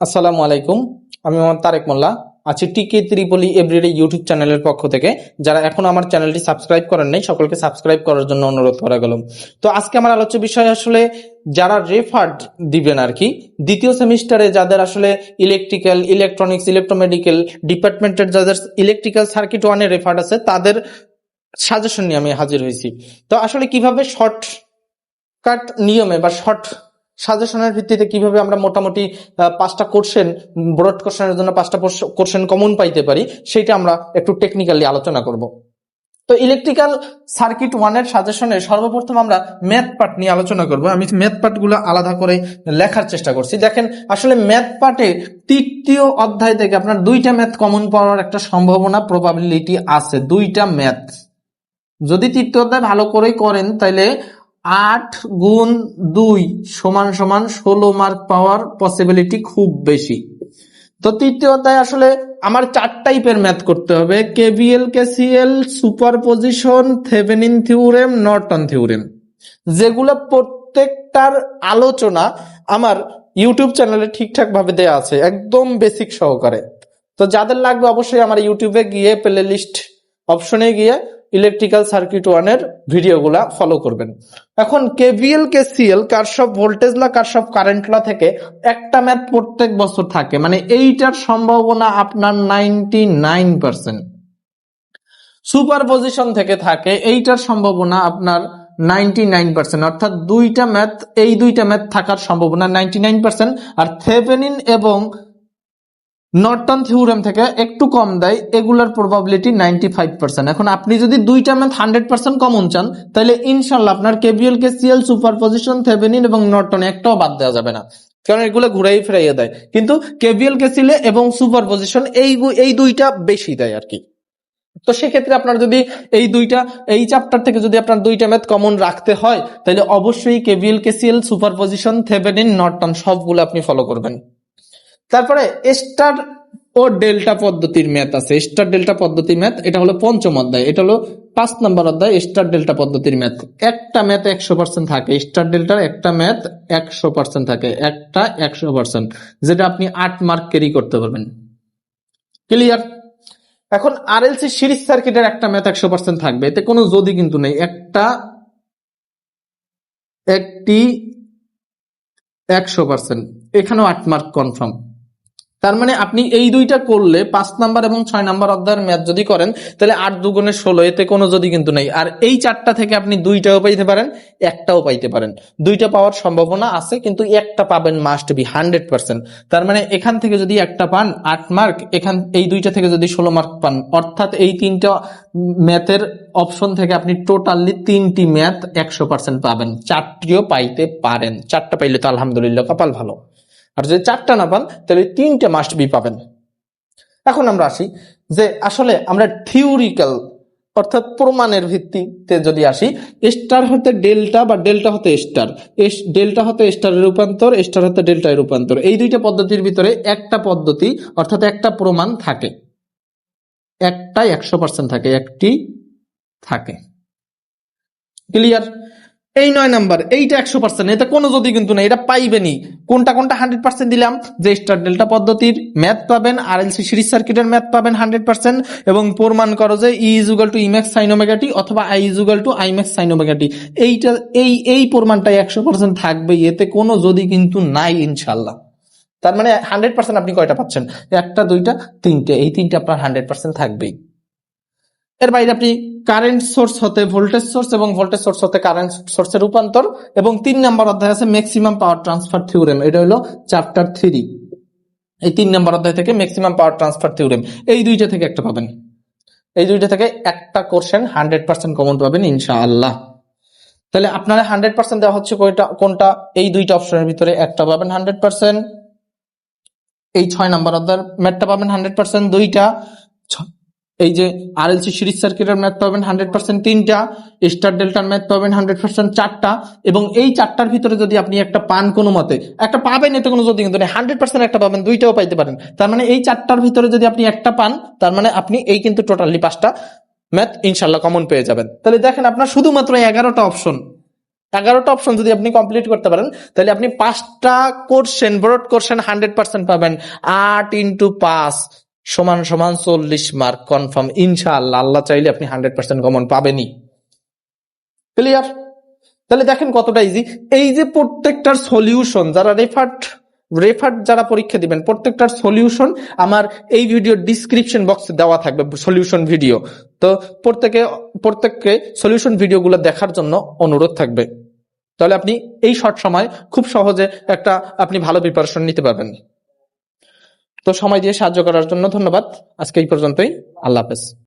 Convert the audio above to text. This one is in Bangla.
আসসালামু আলাইকুম, আমি মোহাম্মদ তারেক মোল্লা। আছি টিকে ত্রিপলি এভরিডে ইউটিউব চ্যানেলের পক্ষ থেকে। যারা এখন আমার চ্যানেলটি সাবস্ক্রাইব করেন নাই, সকলকে সাবস্ক্রাইব করার জন্য অনুরোধ করা গেল। তো আজকে আমার আলোচ্য বিষয় আসলে যারা রেফার্ড দিবেন আর কি, দ্বিতীয় সেমিস্টারে যাদের আসলে ইলেকট্রিক্যাল ইলেকট্রনিক্স ইলেকট্রোমেডিক্যাল ডিপার্টমেন্টের যাদের ইলেকট্রিক্যাল সার্কিট ওয়ানে রেফার্ড আছে, তাদের সাজেশন নিয়ে আমি হাজির হয়েছি। তো আসলে কীভাবে শর্ট কাট নিয়মে বা শর্ট সাজেশনের ভিত্তিতে কীভাবে আমরা মোটামুটি পাঁচটা কোশ্চেন ব্রড কোশ্চেনের জন্য পাঁচটা কোশ্চেন কমন পাইতে পারি সেটা আমরা একটু টেকনিক্যালি আলোচনা করব। তো ইলেকট্রিক্যাল সার্কিট ওয়ানের সাজেশনে সর্বপ্রথম আমরা ম্যাথ পার্ট নিয়ে আলোচনা করব। আমি ম্যাথ পার্টগুলো আলাদা করে লেখার চেষ্টা করছি। দেখেন, আসলে ম্যাথ পার্টে তৃতীয় অধ্যায় থেকে আপনার দুইটা ম্যাথ কমন পাওয়ার একটা সম্ভাবনা প্রবাবিলিটি আছে, দুইটা ম্যাথ যদি তৃতীয় অধ্যায় ভালো করেই করেন তাহলে আট গুণ দুই সমান সমান ষোলো মার্ক পাওয়ার পসিবিলিটি খুব বেশি। তো তৃতীয় অধ্যায় আসলে আমার চার টাইপের ম্যাথ করতে হবে। K V L K C L superposition Thevenin theorem Norton theorem যেগুলো প্রত্যেকটার আলোচনা আমার ইউটিউব চ্যানেলে ঠিকঠাক ভাবে দেয়া আছে, একদম বেসিক সহকারে। তো যাদের লাগবে অবশ্যই আমার ইউটিউবে গিয়ে প্লে লিস্ট অপশনে গিয়ে ইলেকট্রিক্যাল সার্কিট ওয়ানের ভিডিওগুলা ফলো করবেন। এখন কেভিএল কে KCL Kirchhoff voltage law Kirchhoff current লা থেকে একটা ম্যাথ প্রত্যেক বছর থাকে। মানে এইটার সম্ভাবনা আপনার নাইনটি নাইন পার্সেন্ট সুপারপজিশন থেকে থাকে, এইটার সম্ভাবনা আপনার নাইনটি নাইন পার্সেন্ট অর্থাৎ দুইটা ম্যাথ এই দুইটা ম্যাথ থাকার সম্ভাবনা নাইনটি নাইন পার্সেন্ট আর থেভেনিন এবং নর্টন থিওরেম থেকে একটু কম দেয়, এগুলার প্রবাবিলিটি নাইনটি ফাইভ পার্সেন্ট এখন আপনি যদি দুইটা ম্যাথ হান্ড্রেড পার্সেন্ট কমন চান, তাহলে ইনশাল্লাহ আপনার K V L K C L super position Thevenin এবং নর্টন একটাও বাদ দেওয়া যাবে না। কারণ এগুলো ঘুরাই ফিরাইয়ে দেয়। কিন্তু কেবিএল কেসিলে এবং সুপার পজিশন এই এই দুইটা বেশি দেয় আর কি। তো সেক্ষেত্রে আপনার যদি এই দুইটা, এই চ্যাপ্টার থেকে যদি আপনার দুইটা ম্যাথ কমন রাখতে হয়, তাহলে অবশ্যই K V L K C L super position Thevenin Norton সবগুলো আপনি ফলো করবেন। তারপরে স্টার ও ডেল্টা পদ্ধতির ম্যাথ আছে। স্টার ডেল্টা পদ্ধতির ম্যাথ, এটা হলো পঞ্চম অধ্যায়। এটা হলো পাঁচ নম্বর অধ্যায়, স্টার ডেল্টা পদ্ধতির ম্যাথ। একটা ম্যাথ একশো পার্সেন্ট থাকে, স্টার ডেল্টার একটা ম্যাথ একশো পার্সেন্ট থাকে, একটা একশো পার্সেন্ট যেটা আপনি আট মার্ক ক্যারি করতে পারবেন। ক্লিয়ার এখন আরএলসি সিরিজ সার্কিটের একটা ম্যাথ একশো পার্সেন্ট থাকবে। এতে কোনো যদি কিন্তু নেই। একটা, একটি একশো পার্সেন্ট এখানেও আট মার্ক কনফার্ম তার মানে আপনি এই দুইটা করলে পাঁচ নাম্বার এবং ছয় নাম্বার অধ্যায়ের ম্যাথ যদি করেন, তাহলে আট দুগুণে ষোলো, এতে কোনো যদি কিন্তু নেই। আর এই চারটা থেকে আপনি দুইটাও পাইতে পারেন, একটাও পাইতে পারেন। দুইটা পাওয়ার সম্ভাবনা আছে, কিন্তু একটা পাবেন মাস্ট বি হান্ড্রেড পার্সেন্ট তার মানে এখান থেকে যদি একটা পান, আট মার্ক এখান, এই দুইটা থেকে যদি ষোলো মার্ক পান, অর্থাৎ এই তিনটা ম্যাথের অপশন থেকে আপনি টোটালি তিনটি ম্যাথ একশো পার্সেন্ট পাবেন। চারটিও পাইতে পারেন। চারটা পাইলে তো আলহামদুলিল্লাহ, কপাল ভালো। আর যদি চারটা না পান, তাহলে তিনটে মাস্ট বি পাবেন। এখন আমরা আসি যে আসলে আমরা থিওরিক্যাল অর্থাৎ প্রমাণের ভিত্তিতে যদি আসি স্টার হতে ডেল্টা বা ডেল্টা হতে স্টার ডেল্টা হতে স্টারের রূপান্তর স্টার হতে ডেল্টার রূপান্তর। এই দুইটা পদ্ধতির ভিতরে একটা পদ্ধতি, অর্থাৎ একটা প্রমাণ থাকে। একটাই একশো পার্সেন্ট থাকে, একটি থাকে। ক্লিয়ার এই নয় নাম্বার, এইটা একশো পার্সেন্ট এটা কোনো যদি কিন্তু না এটা পাইবেনি কোনটা কোনটা হান্ড্রেড পার্সেন্ট দিলাম? যে স্টার ডেল্টা পদ্ধতির ম্যাথ পাবেন আর এল সি সিরিজ সার্কিটের ম্যাথ পাবেন হান্ড্রেড পার্সেন্ট এবং প্রমাণ করো যে ই ইজুগাল to I max sin omega t অথবা I equal to I max sin omega t এইটা, এই এই প্রমাণটাই একশো পার্সেন্ট থাকবে, এতে কোনো যদি কিন্তু নাই ইনশাল্লাহ তার মানে হান্ড্রেড পার্সেন্ট আপনি কয়টা পাচ্ছেন? একটা, দুইটা, তিনটে, এই তিনটে আপনার হান্ড্রেড পার্সেন্ট থাকবেই। এর বাইরে আপনি কারেন্ট সোর্স হতে ভোল্টেজ সোর্স এবং ভোল্টেজ সোর্স হতে কারেন্ট সোর্সের রূপান্তর এবং তিন নম্বর অধ্যায় আছে ম্যাক্সিমাম পাওয়ার ট্রান্সফার থিওরেম এটা হলো চ্যাপ্টার থ্রি এই তিন নম্বর অধ্যায় থেকে ম্যাক্সিমাম পাওয়ার ট্রান্সফার থিওরেম এই দুইটা থেকে একটা পাবেন। এই দুইটা থেকে একটা কোশ্চেন হান্ড্রেড পার্সেন্ট কমন পাবেন ইনশাআল্লাহ। তাহলে আপনারা হান্ড্রেড পার্সেন্ট দেওয়া হচ্ছে কোনটা কোনটা? এই দুইটা অপশনের ভিতরে একটা পাবেন হান্ড্রেড পার্সেন্ট এই ছয় নম্বর অধ্যায়ের ম্যাথটা পাবেন হান্ড্রেড পার্সেন্ট দুইটা এই যে আর এলসি সিরিজ সার্কিটের ম্যাথ পাবেন হান্ড্রেড পার্সেন্ট তিনটা, স্টার ডেল্টার ম্যাথ পাবেন হান্ড্রেড পার্সেন্ট চারটা, এবং এই চারটার ভিতরে যদি আপনি একটা পান কোনো মতে, একটা পাবেন এতে কোনো যদি কিন্তু হান্ড্রেড পার্সেন্ট একটা পাবেন, দুইটাও পাইতে পারেন। তার মানে এই চারটার ভিতরে যদি আপনি একটা পান, তার মানে আপনি এই কিন্তু টোটালি পাঁচটা ম্যাথ ইনশাল্লাহ কমন পেয়ে যাবেন। তাহলে দেখেন আপনার শুধুমাত্র এগারোটা অপশন এগারোটা অপশন যদি আপনি কমপ্লিট করতে পারেন, তাহলে আপনি পাঁচটা কোর্সেন ব্রড কোর্সেন হান্ড্রেড পার্সেন্ট পাবেন। আট ইন্টু পাঁচ। সমান সমান চল্লিশ মার্ক কনফার্ম ইনশাআল্লাহ, আল্লাহ চাইলে আপনি হান্ড্রেড পার্সেন্ট কমন পাবেনই। ক্লিয়ার তাহলে দেখেন কতটা ইজি এই যে প্রত্যেকটার সলিউশন যারা রেফার্ড রেফার্ড যারা পরীক্ষা দিবেন, প্রত্যেকটার সলিউশন আমার এই ভিডিও ডিসক্রিপশন বক্সে দেওয়া থাকবে সলিউশন ভিডিও তো প্রত্যেকে, প্রত্যেককে সলিউশন ভিডিওগুলো দেখার জন্য অনুরোধ থাকবে। তাহলে আপনি এই শর্ট সময় খুব সহজে একটা, আপনি ভালো প্রিপারেশন নিতে পারবেন। তো সময় দিয়ে সাহায্য করার জন্য ধন্যবাদ। আজকে এই পর্যন্তই। আল্লাহ হাফেজ।